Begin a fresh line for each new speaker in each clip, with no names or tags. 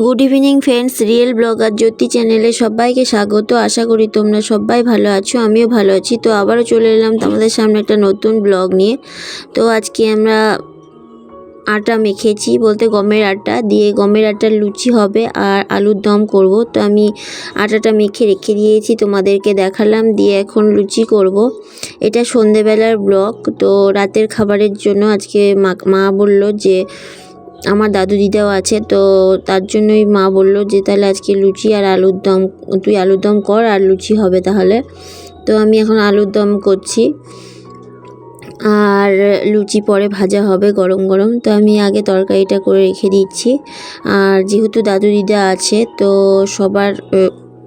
Good evening friends, real blogger Jyoti চ্যানেলে সবাইকে স্বাগত। আশা করি তোমরা সবাই ভালো আছো, আমিও ভালো আছি। তো আবারও চলে এলাম তোমাদের সামনে একটা নতুন ব্লগ নিয়ে। তো আজকে আমরা আটা মেখেছি, বলতে গমের আটা, দিয়ে গমের আটার লুচি হবে আর আলুর দম করব। তো আমি আটাটা মেখে রেখে দিয়েছি, তোমাদেরকে দেখালাম, দিয়ে এখন লুচি করব। এটা সন্ধেবেলার ব্লগ, তো রাতের খাবারের জন্য আজকে মা মা বলল যে আমার দাদু দিদাও আছে, তো তার জন্যই মা বলল যে তাহলে আজকে লুচি আর আলুর দম, তুই আলুর দম কর আর লুচি হবে তাহলে। তো আমি এখন আলুর দম করছি। আর লুচি পরে ভাজা হবে গরম গরম, তো আমি আগে তরকারিটা করে রেখে দিচ্ছি। আর যেহেতু দাদু দিদা আছে, তো সবার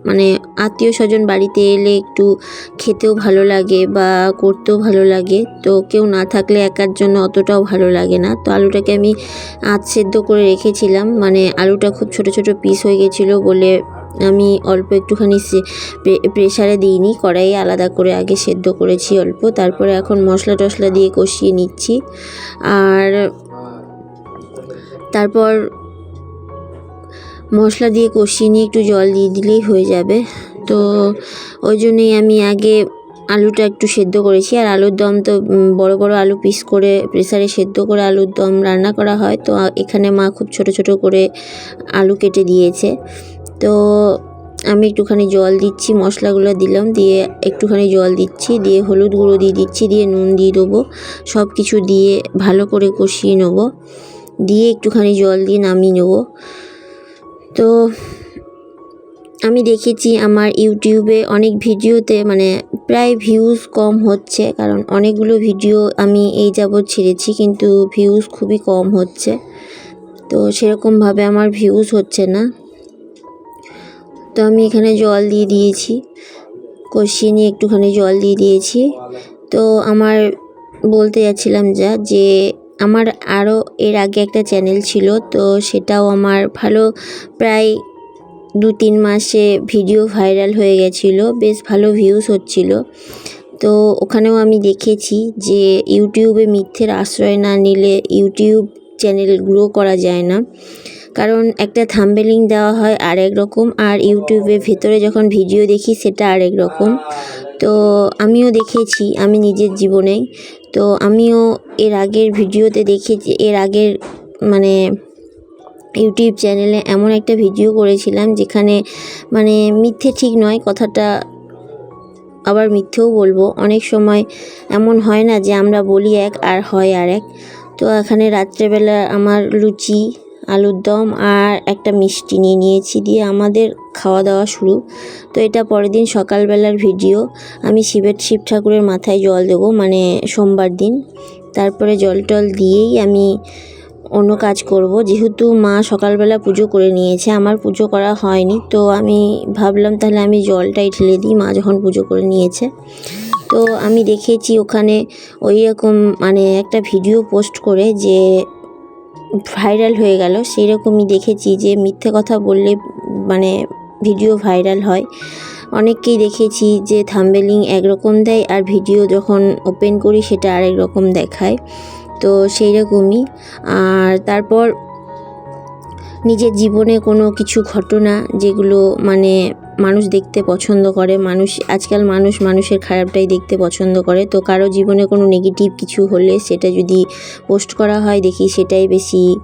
মানে আত্মীয় স্বজন বাড়িতে এলে একটু খেতেও ভালো লাগে বা করতেও ভালো লাগে। তো কেউ না থাকলে একার জন্য অতটাও ভালো লাগে না। তো আলুটাকে আমি আঁচ সেদ্ধ করে রেখেছিলাম। মানে আলুটা খুব ছোট ছোট পিস হয়ে গেছিল বলে আমি অল্প একটুখানি সে- প্রে- প্রেসারে দিইনি। কড়াইয়ে আলাদা করে আগে সেদ্ধ করেছি অল্প। তারপরে এখন মশলা টশলা দিয়ে কষিয়ে নিচ্ছি। আর তারপর মশলা দিয়ে কষিয়ে নিয়ে একটু জল দিয়ে দিলেই হয়ে যাবে। তো ওই জন্যই আমি আগে আলুটা একটু সেদ্ধ করেছি। আর আলুর দম তো বড় বড় আলু পিস করে প্রেসারে সেদ্ধ করে আলুর দম রান্না করা হয়। তো এখানে মা খুব ছোট ছোট করে আলু কেটে দিয়েছে। তো আমি একটুখানি জল দিচ্ছি, মশলাগুলো দিলাম, দিয়ে একটুখানি জল দিচ্ছি, দিয়ে হলুদ গুঁড়ো দিয়ে দিচ্ছি, দিয়ে নুন দিয়ে দেবো। সব কিছু দিয়ে ভালো করে কষিয়ে নেব। দিয়ে একটুখানি জল দিয়ে নামিয়ে নেব। তো আমি দেখেছি আমার ইউটিউবে অনেক ভিডিওতে মানে প্রায় ভিউজ কম হচ্ছে, কারণ অনেকগুলো ভিডিও আমি এই যাবৎ ছেড়েছি কিন্তু ভিউজ খুবই কম হচ্ছে। তো সেরকমভাবে আমার ভিউজ হচ্ছে না। তো আমি এখানে জল দিয়ে দিয়েছি, কষিয়ে নিয়ে একটুখানি জল দিয়ে দিয়েছি। তো আমার বলতে যাচ্ছিলাম যা যে আমার আরও এর আগে একটা চ্যানেল ছিল, তো সেটাও আমার ভালো প্রায় দু তিন মাসে ভিডিও ভাইরাল হয়ে গেছিল, বেশ ভালো ভিউজ হচ্ছিল। তো ওখানেও আমি দেখেছি যে ইউটিউবে মিথ্যের আশ্রয় না নিলে ইউটিউব চ্যানেল গ্রো করা যায় না। কারণ একটা থাম্বেলিং দেওয়া হয় আরেক রকম, আর ইউটিউবের ভেতরে যখন ভিডিও দেখি সেটা আরেক রকম। তো আমিও দেখেছি, আমি নিজের জীবনে। তো আমিও এর আগের ভিডিওতে দেখেছি, এর আগের মানে ইউটিউব চ্যানেলে এমন একটা ভিডিও করেছিলাম যেখানে মানে মিথ্যে ঠিক নয়, কথাটা আবার মিথ্যেও বলব। অনেক সময় এমন হয় না যে আমরা বলি এক আর হয় আর এক তো এখানে রাত্রেবেলা আমার লুচি আলুর দম আর একটা মিষ্টি নিয়ে নিয়েছি দিয়ে আমাদের খাওয়া দাওয়া শুরু। তো এটা পরের দিন সকালবেলার ভিডিও। আমি শিবের শিব ঠাকুরের মাথায় জল দেবো মানে সোমবার দিন। তারপরে জল টল দিয়েই আমি অন্য কাজ করব। যেহেতু মা সকালবেলা পুজো করে নিয়েছে, আমার পুজো করা হয়নি, তো আমি ভাবলাম তাহলে আমি জলটাই ঢেলে দিই, মা যখন পুজো করে নিয়েছে। তো আমি দেখেছি ওখানে ওই রকম মানে একটা ভিডিও পোস্ট করে যে ভাইরাল হয়ে গেল। সেই রকমই দেখেছি যে মিথ্যে কথা বললে মানে ভিডিও ভাইরাল হয়। অনেককেই দেখেছি যে থাম্বেলিং একরকম দেয় আর ভিডিও যখন ওপেন করি সেটা আরেক রকম দেখায়। তো সেই রকমই আর তারপর নিজের জীবনে কোনো কিছু ঘটনা যেগুলো মানে মানুষ দেখতে পছন্দ করে, মানুষ, আজকাল মানুষ মানুষের খারাপটাই দেখতে পছন্দ করে। তো কারও জীবনে কোনো নেগেটিভ কিছু হলে সেটা যদি পোস্ট করা হয়, দেখি সেটাই বেশি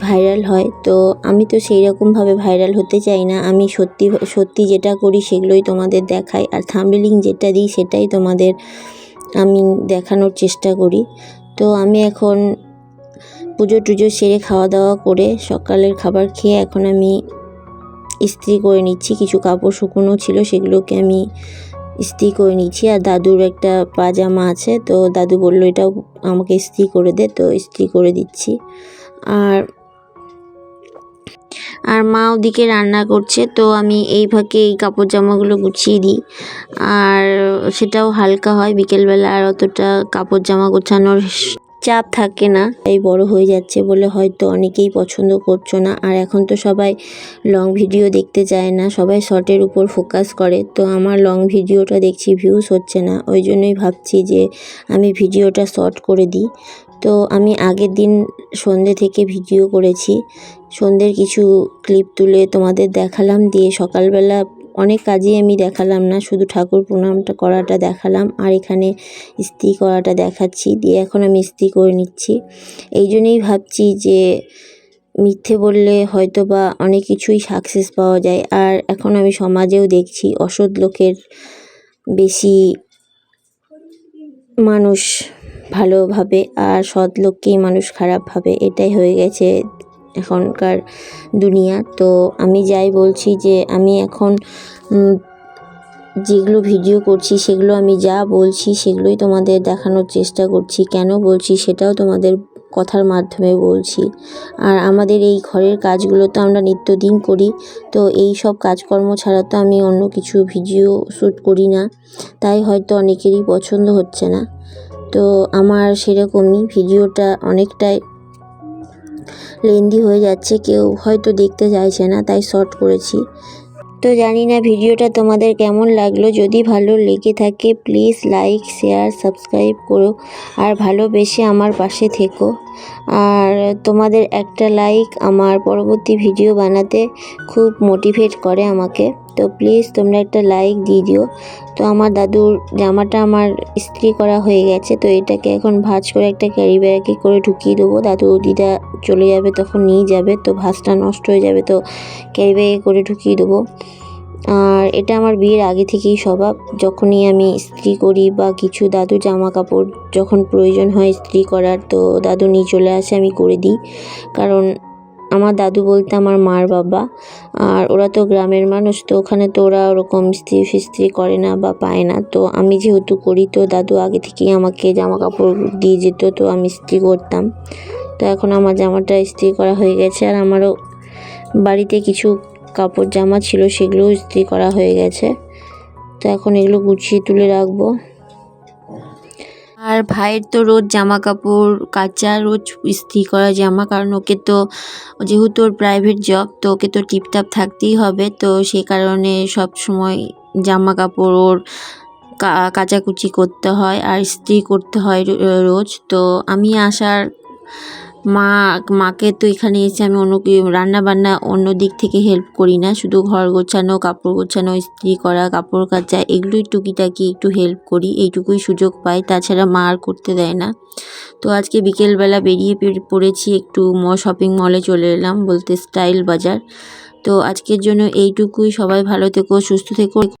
ভাইরাল হয়। তো আমি তো সেই রকমভাবে ভাইরাল হতে চাই না। আমি সত্যি সত্যি যেটা করি সেগুলোই তোমাদের দেখাই। আর থাম্বেলিং যেটা দিই সেটাই তোমাদের আমি দেখানোর চেষ্টা করি। তো আমি এখন পুজো টুজো সেরে খাওয়া দাওয়া করে সকালের খাবার খেয়ে এখন আমি ইস্ত্রি করে নিচ্ছি, কিছু কাপড় শুকনো ছিল সেগুলোকে আমি ইস্ত্রি করে নিচ্ছি। আর দাদুর একটা পাজামা আছে, তো দাদু বলল, এটাও আমাকে ইস্ত্রি করে দে। তো ইস্ত্রি করে দিচ্ছি। আর আর মা ওদিকে রান্না করছে, তো আমি এই ফাঁকে এই কাপড় জামাগুলো গুছিয়ে দিই। আর সেটাও হালকা হয়, বিকেলবেলা আর অতটা কাপড় জামা গোছানোর চাপ থাকে না। এই বড় হয়ে যাচ্ছে বলে হয়তো অনেকেই পছন্দ করছ না। আর এখন তো সবাই লং ভিডিও দেখতে চায় না। সবাই শর্টের উপর ফোকাস করে। তো আমার লং ভিডিওটা দেখছি ভিউজ হচ্ছে না। ওই জন্যই ভাবছি যে আমি ভিডিওটা শর্ট করে দিই। তো আমি আগের দিন সন্ধ্যে থেকে ভিডিও করেছি। সন্ধ্যের কিছু ক্লিপ তুলে তোমাদের দেখালাম। দিয়ে সকালবেলা অনেক কাজই আমি দেখালাম না, শুধু ঠাকুর প্রণামটা করাটা দেখালাম আর এখানে ইস্ত্রি করাটা দেখাচ্ছি, দিয়ে এখন আমি ইস্ত্রি করে নিচ্ছি। এই জন্যই ভাবছি যে মিথ্যে বললে হয়তো বা অনেক কিছুই সাকসেস পাওয়া যায়। আর এখন আমি সমাজেও দেখছি অসৎ লোকের বেশি মানুষ ভালোভাবে আর সৎ লোককেই মানুষ খারাপ ভাবে, এটাই হয়ে গেছে এখনকার দুনিয়া। তো আমি যাই বলছি যে আমি এখন যেগুলো ভিডিও করছি সেগুলো আমি যা বলছি সেগুলোই তোমাদের দেখানোর চেষ্টা করছি। কেন বলছি সেটাও তোমাদের কথার মাধ্যমে বলছি। আর আমাদের এই ঘরের কাজগুলো তো আমরা নিত্যদিন করি, তো এই সব কাজকর্ম ছাড়া তো আমি অন্য কিছু ভিডিও শ্যুট করি না। তাই হয়তো অনেকেরই পছন্দ হচ্ছে না। তো আমার সেরকমই ভিডিওটা অনেকটাই লেন্দি হয়ে যাচ্ছে, কেউ হয়তো দেখতে চাইছে না, তাই শর্ট করেছি। তো জানি না ভিডিওটা তোমাদের কেমন লাগল। যদি ভালো লেগে থাকে প্লিজ লাইক শেয়ার সাবস্ক্রাইব করো। আর ভালোবেসে আমার পাশে থেকো। আর তোমাদের একটা লাইক আমার পরবর্তী ভিডিও বানাতে খুব মোটিভেট করে আমাকে। তো প্লিজ তোমরা একটা লাইক দিয়ে দিও। তো আমার দাদুর জামাটা আমার ইস্ত্রি করা হয়ে গেছে, তো এটাকে এখন ভাজ করে একটা ক্যারি ব্যাগে করে ঢুকিয়ে দেবো। দাদু দিদা চলে যাবে তখন নিয়ে যাবে, তো ভাঁজটা নষ্ট হয়ে যাবে, তো ক্যারি ব্যাগে করে ঢুকিয়ে দেবো। আর এটা আমার বিয়ের আগে থেকেই স্বভাব। যখনই আমি ইস্ত্রি করি বা কিছু দাদু জামা কাপড় যখন প্রয়োজন হয় ইস্ত্রি করার, তো দাদু নিয়ে চলে আসে, আমি করে দিই। কারণ আমার দাদু বলতে আমার মার বাবা। আর ওরা তো গ্রামের মানুষ, তো ওখানে তো ওরা ওরকম ইস্ত্রি ফিস্ত্রি করে না বা পায় না। তো আমি যেহেতু করি, তো দাদু আগে থেকেই আমাকে জামা কাপড় দিয়ে যেত, তো আমি ইস্ত্রি করতাম। তো এখন আমার জামাটা ইস্ত্রি করা হয়ে গেছে। আর আমারও বাড়িতে কিছু কাপড় জামা ছিল সেগুলোও ইস্ত্রি করা হয়ে গেছে। তো এখন এগুলো গুছিয়ে তুলে রাখব। আর ভাইয়ের তো রোজ জামা কাপড় কাচা, রোজ ইস্ত্রি করা জামা, কারণ ওকে তো যেহেতু ওর প্রাইভেট জব তো ওকে তো টিপটাপ থাকতেই হবে। তো সেই কারণে সব সময় জামা কাপড় ওর কাচাকুচি করতে হয় আর ইস্ত্রি করতে হয় রোজ। তো আমি আসার মা, মাকে তো এখানে এসে আমি অন্য রান্না বান্না অন্য দিক থেকে হেল্প করি না। শুধু ঘর গোছানো, কাপড় গোছানো, ইস্ত্রি করা, কাপড় কাচা, এগুলোই টুকিটাকি একটু হেল্প করি। এইটুকুই সুযোগ পাই, তাছাড়া মা আর করতে দেয় না। তো আজকে বিকেলবেলা বেরিয়ে পড়েছি একটু ম শপিং মলে চলে এলাম, বলতে স্টাইল বাজার। তো আজকের জন্য এইটুকুই। সবাই ভালো থেকো, সুস্থ থেকো।